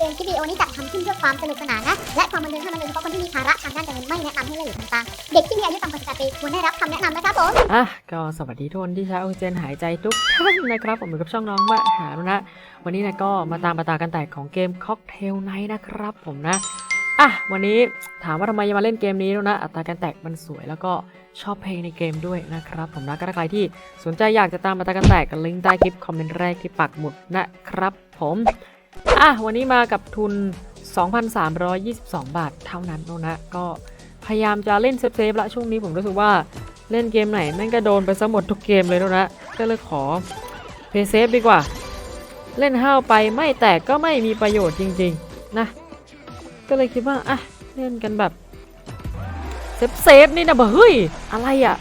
เกมคลิปวิดีโอนี้จัดทำขึ้นเพื่อความสนุกสนานนะ และความบันเทิงเท่านั้นโดยเฉพาะคนที่มีภาระทางด้านการเงินไม่แนะนำให้เล่นหรือทำตามเด็กที่มีอายุต่ำกว่า18ปีควรได้รับคำแนะนำนะครับผม อะก็สวัสดีทุกคนที่ใช้ออกซิเจนหายใจทุกท่านนะครับ ผมอยู่กับช่องน้องมหารุนะ วันนี้นะก็มาตามปตากันแตกของเกมค็อกเทลไนท์นะครับผมนะอะวันนี้ถามว่าทำไมยังมาเล่นเกมนี้แล้วนะ อัตราการแตกมันสวยแล้วก็ชอบเพลงในเกมด้วยนะครับ ผมนะก็ถ้าใครที่สนใจอยากจะตามอัตราการแตกกันลิงก์ใต้คลิปคอมเมนต์แรกที่ปักหมุดนะครับ ผม อะวันนี้มากับทุน 2,322 บาทเท่านั้นนะก็พยายามจะเล่นเซฟๆละช่วงนี้ผมรู้สึกว่าเล่นเกมไหนแม่งก็โดนไปซะหมดทุกเกมเลยแล้วนะก็เลยขอเพย์เซฟดีกว่า เล่นห้าวไปไม่แตกก็ไม่มีประโยชน์จริงๆนะ ก็เลยคิดว่าอะเล่นกันแบบเซฟเซฟๆนี่นะบ่เฮ้ยอะไรอะ่ะ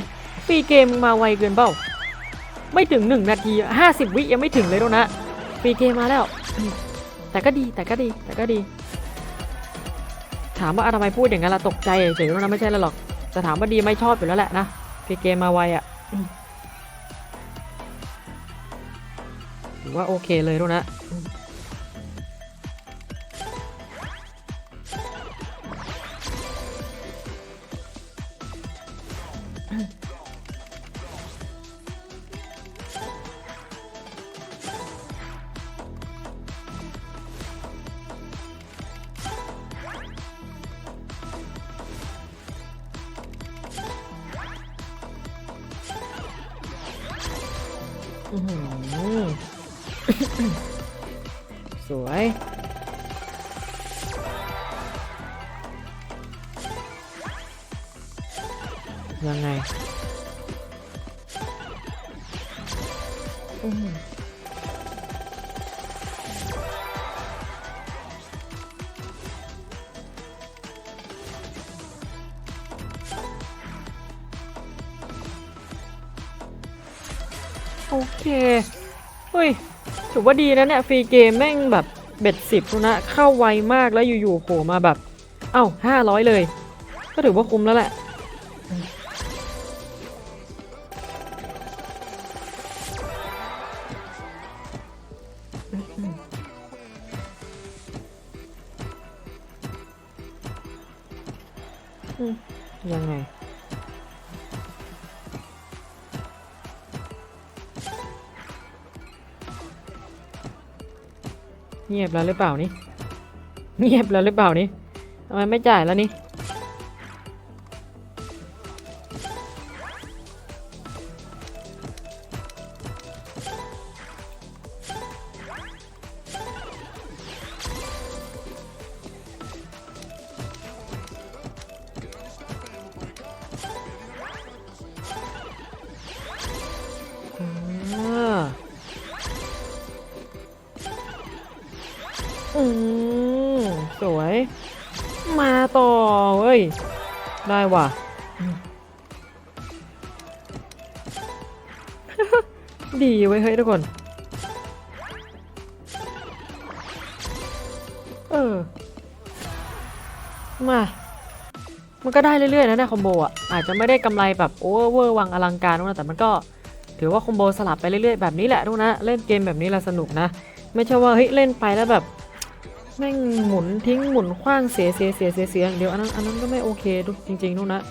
ฟีเกมมาไวเกินเปล่าไม่ถึง 1 นาที 50 วิยังไม่ถึงเลยแล้วนะฟีเกมมาแล้ว แต่ก็ดีแต่ก็ดีแต่ก็ดี ถามว่าทำไมพูดอย่างนั้นล่ะตกใจเฉยๆนะไม่ใช่แล้วหรอกจะถามว่าดีไม่ชอบอยู่แล้วแหละนะพีเกมมาไวอะ่ะอืมถือว่าโอเคเลยแล้วนะ สวย ยังไงอื้อ เคเฮ้ยถือว่าดีนะเนี่ยฟรีเกมแม่งแบบเบ็ดสิบนะเข้าไวมากแล้วอยู่ๆโผล่มาแบบ เอ้าห้าร้อยเลย ก็ถือว่าคุ้มแล้วแหละ เงียบแล้วหรือเปล่านี่ เงียบแล้วหรือเปล่านี่ทำไมไม่จ่ายแล้วนี่ อืมสวย มาต่อเว้ย ได้ว่ะ ดีไว้เฮ้ยทุกคน เออ มา มันก็ได้เรื่อยๆนะเนี่ยคอมโบอะ อาจจะไม่ได้กำไรแบบโอเวอร์วังอลังการนะแต่มันก็ถือว่าคอมโบสลับไปเรื่อยๆแบบนี้แหละทุกนะ เล่นเกมแบบนี้แหละสนุกนะ ไม่ใช่ว่าเฮ้ยเล่นไปแล้วแบบ แม่งหมุนทิ้งหมุนคว้างเสียเสียเสียเสียเสียอย่างเดียวอันนั้นอันนั้นก็ไม่โอเคดูจริงๆทุกนะ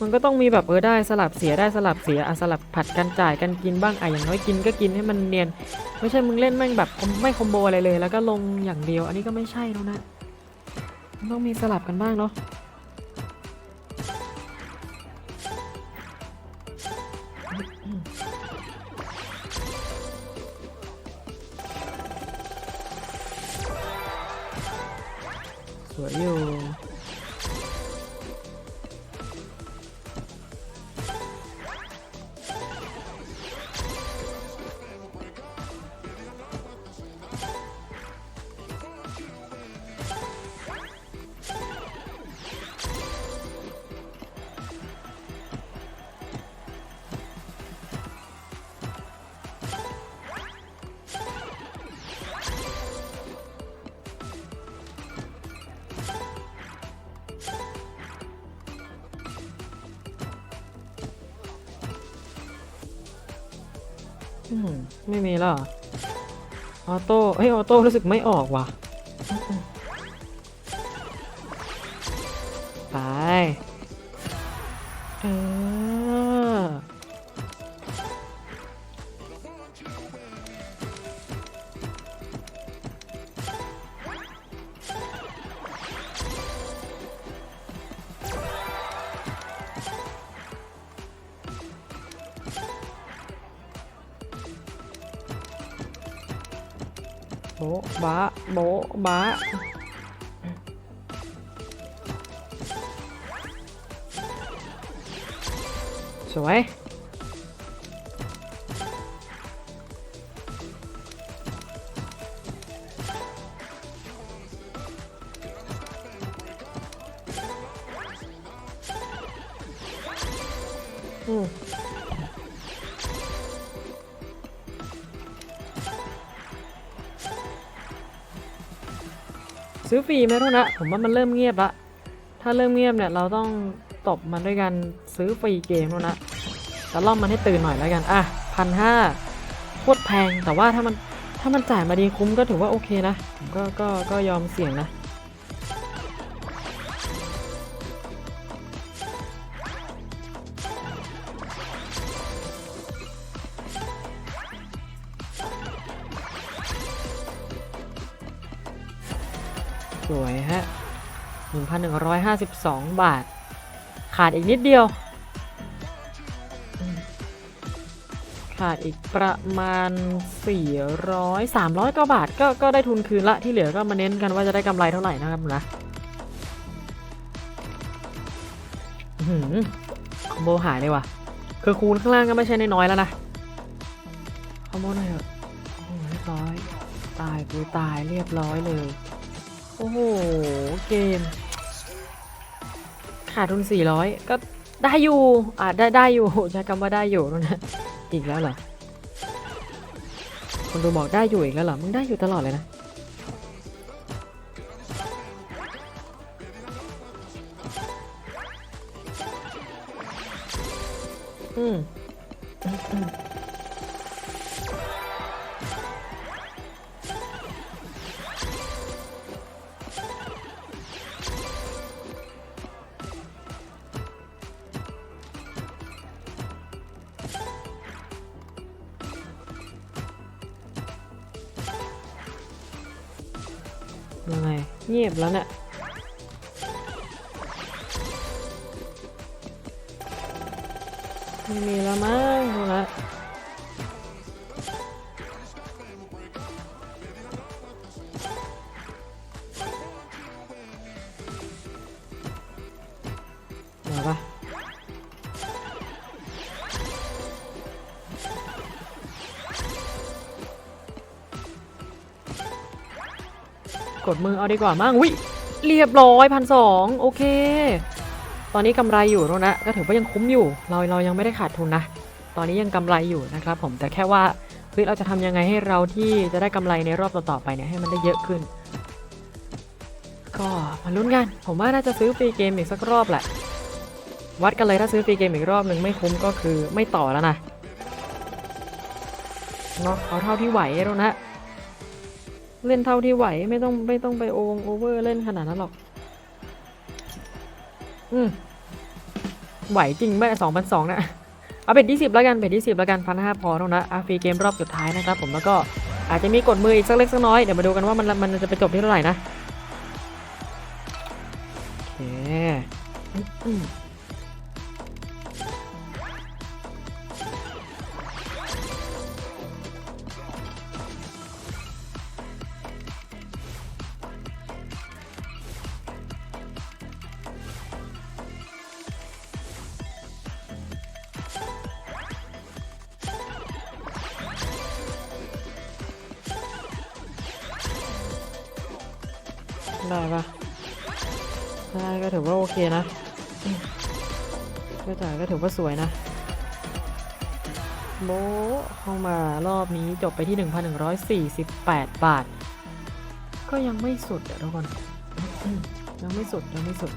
มันก็ต้องมีแบบเออได้สลับเสียได้สลับเสียอะสลับผัดกันจ่ายกันกินบ้างอะอย่างน้อยกินก็กินให้มันเนียน ไม่ใช่มึงเล่นแม่งแบบไม่คอมโบอะไรเลย แล้วก็ลงอย่างเดียว อันนี้ก็ไม่ใช่แล้วนะ ต้องมีสลับกันบ้างเนาะ ไม่มีแล้วออโต้เฮ้ยออโต้รู้สึกไม่ออกว่ะ โบ๊ะบะ ฟรีไหมทุกนะผมว่ามันเริ่มเงียบละถ้าเริ่มเงียบเนี่ยเราต้องตบมันด้วยกันซื้อฟรีเกมแล้วนะแต่ล่อมมันให้ตื่นหน่อยแล้วกันอะพันห้าโคตรแพงแต่ว่าถ้ามันถ้ามันจ่ายมาดีคุ้มก็ถือว่าโอเคนะผมก็ก็ก็ยอมเสี่ยงนะ สวยฮะ 1,152 บาท ขาดอีกนิดเดียว ขาดอีกประมาณ 400 300กว่าบาทก็ก็ได้ทุนคืนละที่เหลือก็มาเน้นกันว่าจะได้กำไรเท่าไหร่นะครับนะหือคอมโบหายเลยว่ะ คือคูณข้างล่างก็ไม่ใช่น้อยๆแล้วนะ คอมโบหน่อยเถอะเรียบร้อย ตายกูตายเรียบร้อยเลย โอ้โห เกม ขาดทุน400ก็ได้อยู่ อ่าได้ได้อยู่ใช้คำว่าได้อยู่แล้วนะอีกแล้วเหรอคนดูบอกได้อยู่อีกแล้วเหรอ มึงได้อยู่ตลอดเลยนะอืม ยังไงเงียบแล้วเนี่ยไม่มีแล้วมั้งดูละ กดมือเอาดีกว่ามั้งวิเรียบร้อยพันสองโอเค ตอนนี้กำไรอยู่แล้วนะ ก็ถือว่ายังคุ้มอยู่ เราเรายังไม่ได้ขาดทุนนะ ตอนนี้ยังกำไรอยู่นะครับผมแต่แค่ว่าเฮ้ยเราจะทำยังไงให้เราที่จะได้กำไรในรอบต่อๆไปเนี่ยให้มันได้เยอะขึ้น ก็มาลุ้นกัน ผมว่าน่าจะซื้อฟรีเกมอีกสักรอบแหละ วัดกันเลยถ้าซื้อฟรีเกมอีกรอบหนึ่งไม่คุ้มก็คือไม่ต่อแล้วนะเนาะเอาเท่าที่ไหวแล้วนะ เล่นเท่าที่ไหวไม่ต้องไม่ต้องไปโอวงโอเวอร์เล่นขนาดนั้นหรอก อืมไหวจริงไหมสองพันสองนะเอาเบ็ดยี่สิบแล้วกันเบ็ดยี่สิบแล้วกันพันห้าพอเท่านั้นอาฟีเกมรอบสุดท้ายนะครับผมแล้วก็อาจจะมีกดมืออีกสักเล็กสักน้อย เดี๋ยวมาดูกันว่ามันมันจะไปจบที่เท่าไหร่นะโอเค ได้ปะได้ก็ถือว่าโอเคนะก็จ่ายก็ถือว่าสวยนะ โบเข้ามารอบนี้จบไปที่ 1,148 บาท ก็ยังไม่สุดเดี๋ยวทุกคนยังไม่สุดยังไม่สุด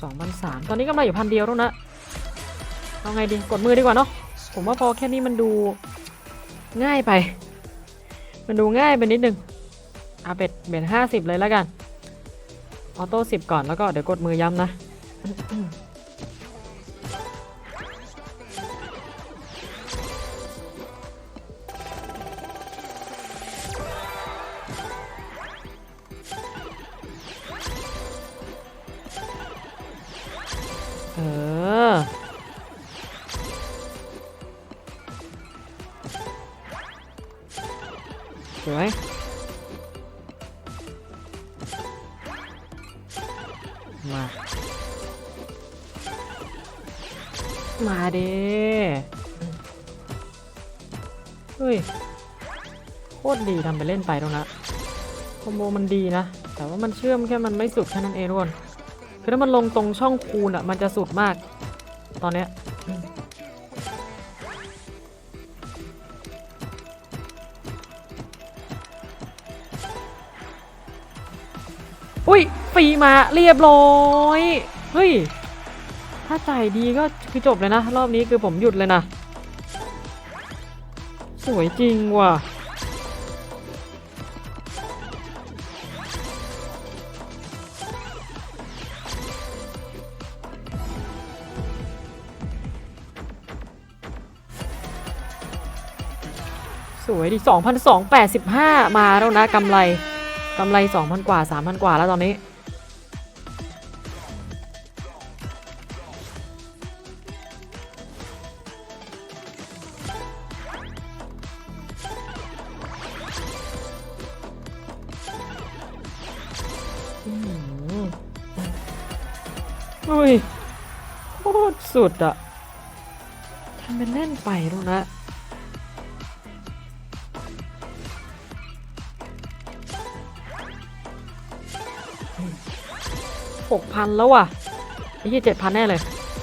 2,003ตอนนี้กำไรอยู่พันเดียวแล้วนะ เอาไงดี กดมือดีกว่าเนาะ ผมว่าพอแค่นี้มันดูง่ายไป มันดูง่ายไปนิดนึงเอาเบ็ดเบ็ดห้าสิบเลยแล้วกัน ออโต้สิบก่อนแล้วก็เดี๋ยวกดมือย้ำนะ มามาดิเฮ้ย โคตรดีทำไปเล่นไปตรงนั้นคอมโบมันดีนะ แต่ว่ามันเชื่อมแค่มันไม่สุดแค่นั้นเองทุกคนคือถ้ามันลงตรงช่องคูณอะ มันจะสุดมาก ตอนเนี้ย อุ้ยฟรีมาเรียบร้อยเฮ้ยถ้าจ่ายดีก็คือจบเลยนะ รอบนี้คือผมหยุดเลยนะ สวยจริงว่ะสวยดิ 2,285 มาแล้วนะกำไร กำไร 2,000 กว่า 3,000 กว่าแล้วตอนนี้อืมโอ้ยโคตรสุดอะทำเป็นเล่นไปล้วนะ หกพันแล้วว่ะไอ้ที่เจ็ดพันแน่เลย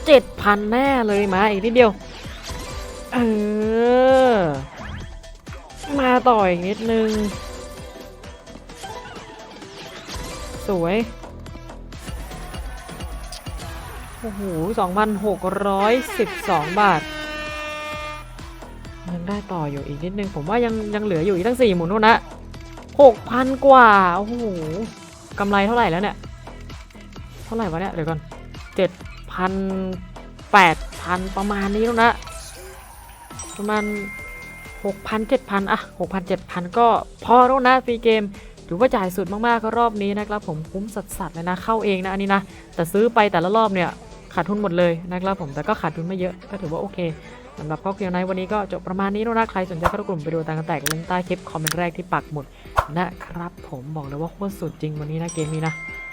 เจ็ดพันแน่เลยมาอีกนิดเดียว เออ มาต่ออีกนิดนึง สวย โอ้โหสองพันหกร้อยสิบสองบาท ยังได้ต่ออยู่อีกนิดนึง ผมว่ายังยังเหลืออยู่อีกตั้งสี่หมุนนู่นนะหกพันกว่า โอ้โหกำไรเท่าไหร่แล้วเนี่ย เท่าไหร่วะเนี่ย เดี๋ยวก่อนเจ็ดพันแปดพันประมาณนี้แล้วนะ ประมาณหกพันเจ็ดพันอะหกพันเจ็ดพันก็พอแล้วนะฟรีเกมถือว่าจ่ายสุดมากๆก็รอบนี้นะครับผมคุ้มสัสๆเลยนะเข้าเองนะอันนี้นะ แต่ซื้อไปแต่ละรอบเนี่ยขาดทุนหมดเลยนะครับผมแต่ก็ขาดทุนไม่เยอะก็ถือว่าโอเคสำหรับข้อเคียวไนวันนี้ก็จบประมาณนี้แล้วนะใครสนใจก็กลุ่มไปดูตามกันแตกลิงก์ใต้คลิปคอมเมนต์แรกที่ปักหมุดนะครับผมบอกเลยว่าโคตรสุดจริงวันนี้นะเกมนี้นะ